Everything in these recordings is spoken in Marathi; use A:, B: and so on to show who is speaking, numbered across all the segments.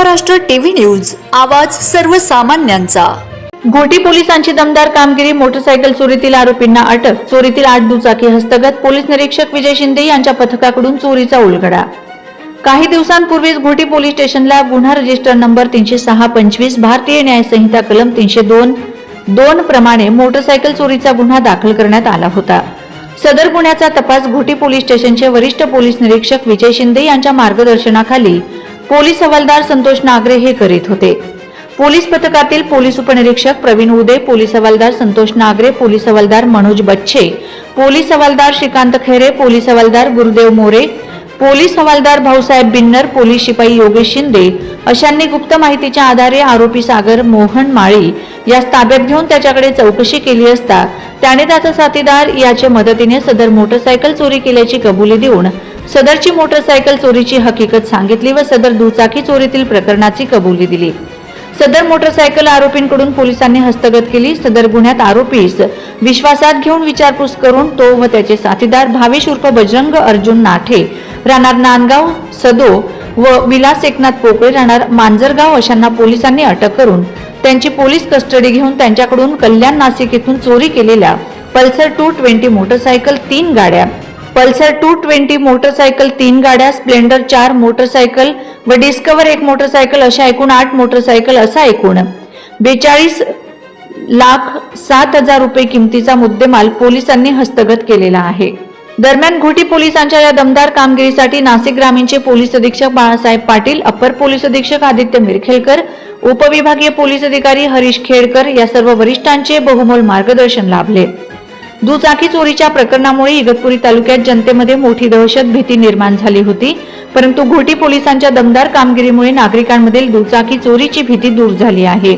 A: महाराष्ट्र टीव्ही न्यूज आवाज सर्वसामान्यांचा.
B: घोटी पोलिसांची दमदार कामगिरी मोटरसायकल चोरीतील आरोपींना अटक चोरीतील आठ दुचाकी हस्तगत पोलीस निरीक्षक विजय शिंदे यांच्या पथकाकडून चोरीचा उलगडा. काही दिवसांपूर्वीच घोटी पोलीस स्टेशनला गुन्हा रजिस्टर नंबर तीनशे सहा पंचवीस भारतीय न्याय संहिता कलम तीनशे दोन दोन प्रमाणे मोटरसायकल चोरीचा गुन्हा दाखल करण्यात आला होता. सदर गुन्ह्याचा तपास घोटी पोलीस स्टेशनचे वरिष्ठ पोलीस निरीक्षक विजय शिंदे यांच्या मार्गदर्शनाखाली पोलीस हवालदार संतोष नागरे हे करीत होते. पोलीस पथकातील पोलीस उपनिरीक्षक प्रवीण उदे पोलीस हवालदार संतोष नागरे पोलीस हवालदार मनोज बच्छे पोलीस हवालदार श्रीकांत खैरे पोलीस हवालदार गुरुदेव मोरे पोलीस हवालदार भाऊसाहेब बिन्नर पोलीस शिपाई योगेश शिंदे अशांनी गुप्त माहितीच्या आधारे आरोपी सागर मोहन माळी यास ताब्यात घेऊन त्याच्याकडे चौकशी केली असता त्याने त्याचा साथीदार याच्या मदतीने सदर मोटरसायकल चोरी केल्याची कबुली देऊन सदरची मोटरसायकल चोरीची हकीकत सांगितली व सदर दुचाकी चोरीतील प्रकरणाची कबुली दिली. सदर मोटरसायकल आरोपींकडून पोलिसांनी हस्तगत केली. सदर गुन्ह्यात आरोपीस विश्वासात घेऊन विचारपूस करून तो व त्याचे साथीदार भावेश उर्फ बजरंग अर्जुन नाठे राहणार नांदगाव सदो व विलास एकनाथ पोकळे राहणार मांजरगाव अशांना पोलिसांनी अटक करून त्यांची पोलीस कस्टडी घेऊन त्यांच्याकडून कल्याण नाशिक येथून चोरी केलेल्या पल्सर टू ट्वेंटी मोटरसायकल तीन गाड्या पल्सर टू ट्वेंटी मोटरसायकल तीन गाड्या स्प्लेंडर चार मोटरसायकल व डिस्कवर एक मोटरसायकल अशा एकूण आठ मोटरसायकल असा एकूण. बेचाळीस लाख सात हजार रुपये किमतीचा मुद्देमाल पोलिसांनी हस्तगत केलेला आहे. दरम्यान घोटी पोलिसांच्या या दमदार कामगिरीसाठी नाशिक ग्रामीणचे पोलीस अधीक्षक बाळासाहेब पाटील अप्पर पोलीस अधीक्षक आदित्य मिरखेलकर उपविभागीय पोलीस अधिकारी हरीश खेडकर या सर्व वरिष्ठांचे बहुमोल मार्गदर्शन लाभले. दुचाकी चोरीच्या प्रकरणामुळे इगतपुरी तालुक्यात जनतेमध्ये मोठी दहशत भीती निर्माण झाली होती. परंतु घोटी पोलिसांच्या दमदार कामगिरीमुळे नागरिकांमधील दुचाकी चोरीची भीती दूर झाली आहे.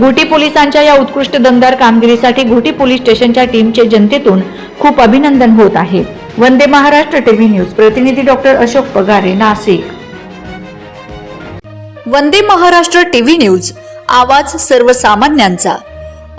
B: घोटी पोलिसांच्या या उत्कृष्ट दमदार कामगिरीसाठी घोटी पोलीस स्टेशनच्या टीमचे जनतेतून खूप अभिनंदन होत आहे. Vande Maharashtra TV news. प्रतिनिधी doctor Ashok Pagare Nashik.
A: Vande Maharashtra TV news. आवाज सर्वसामान्यांचा.